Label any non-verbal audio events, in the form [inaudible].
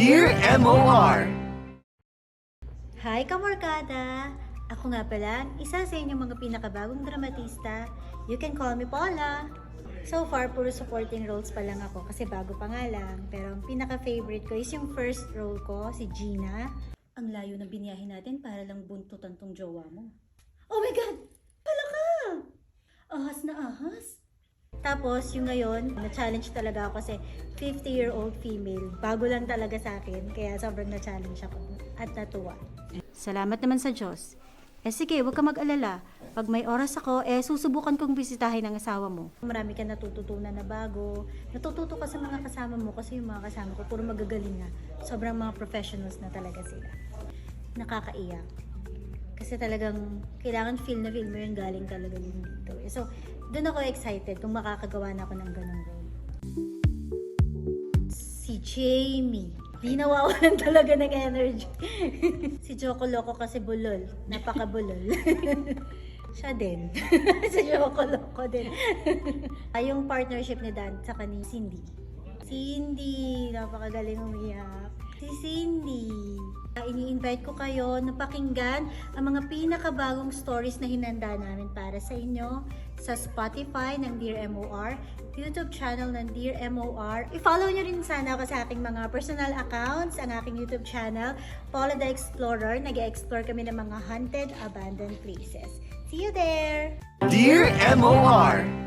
Dear MOR Hi, Kamorkada! Ako nga pala, isa sa inyong mga pinakabagong dramatista. You can call me Paula. So far, puro supporting roles pa lang ako kasi bago pa nga lang. Pero ang pinaka-favorite ko is yung first role ko, si Gina. Ang layo na biniyahin natin para lang buntutan tong jowa mo. Oh my God! Pala ka! Ahas na ahas! Tapos, yung ngayon, na-challenge talaga ako kasi 50-year-old female. Bago lang talaga sa akin, kaya sobrang na-challenge ako at natuwa. Salamat naman sa Diyos. Eh sige, huwag ka mag-alala. Pag may oras ako, eh susubukan kong bisitahin ang asawa mo. Marami ka natututunan na bago. Natututo ka sa mga kasama mo kasi yung mga kasama ko puro magagaling nga. Sobrang mga professionals na talaga sila. Nakakaiyak. Kasi talagang kailangan feel na feel mo yung galing talaga dito. eh. So, doon ako excited kung makakagawa na ako ng ganong role. Si Jamie. Di nawawalan [laughs] talaga ng energy. [laughs] si Choco Loco kasi bulol. Napaka-bulol. [laughs] Siya din. si Choco Loco din. Ay, yung partnership ni Dan sa ni Cindy. Cindy, napakagaling umiyak. Si Cindy. Ah, Ini-invite ko kayo na pakinggan ang mga pinakabagong stories na hinanda namin para sa inyo sa Spotify ng Dear MOR, YouTube channel ng Dear MOR. I-follow nyo rin sana ako sa aking mga personal accounts, ang aking YouTube channel, Paula the Explorer. Nag-explore kami ng mga haunted, abandoned places. See you there! Dear MOR